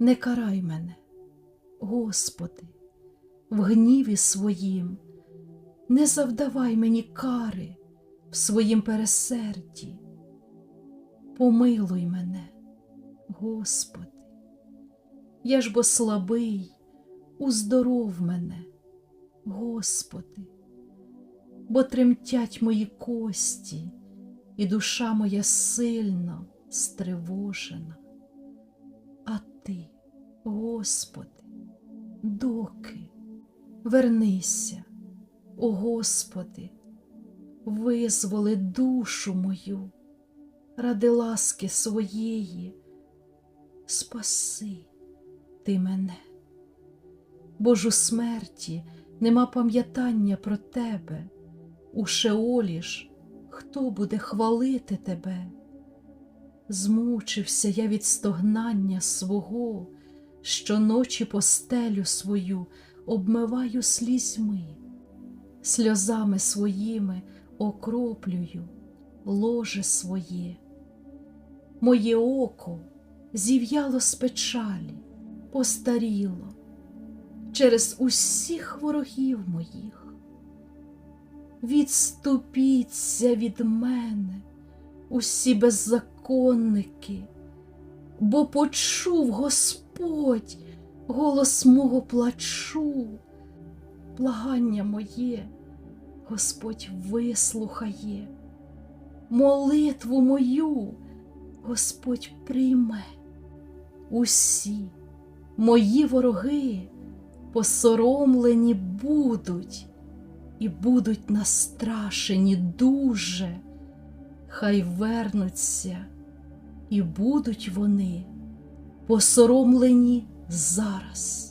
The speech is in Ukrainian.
Не карай мене, Господи, в гніві своїм, не завдавай мені кари в своїм пересерді. Помилуй мене, Господи, я ж бо слабий, уздоров мене, Господи, бо тремтять мої кості, і душа моя сильно стривожена. А Ти, Господи, доки вернися, о Господи, визволи душу мою ради ласки своєї, спаси ти мене, бо ж у смерті нема пам'ятання про тебе, у Шеолі ж хто буде хвалити тебе? Змучився я від стогнання свого, щоночі постелю свою обмиваю слізьми, сльозами своїми окроплюю ложе своє. Моє око зів'яло з печалі, постаріло через усіх ворогів моїх. Відступіться від мене, усі беззаконники, бо почув Господь голос мого плачу, благання моє, Господь вислухає, молитву мою Господь прийме. Усі мої вороги посоромлені будуть і будуть настрашені дуже, хай вернуться, і будуть вони посоромлені зараз.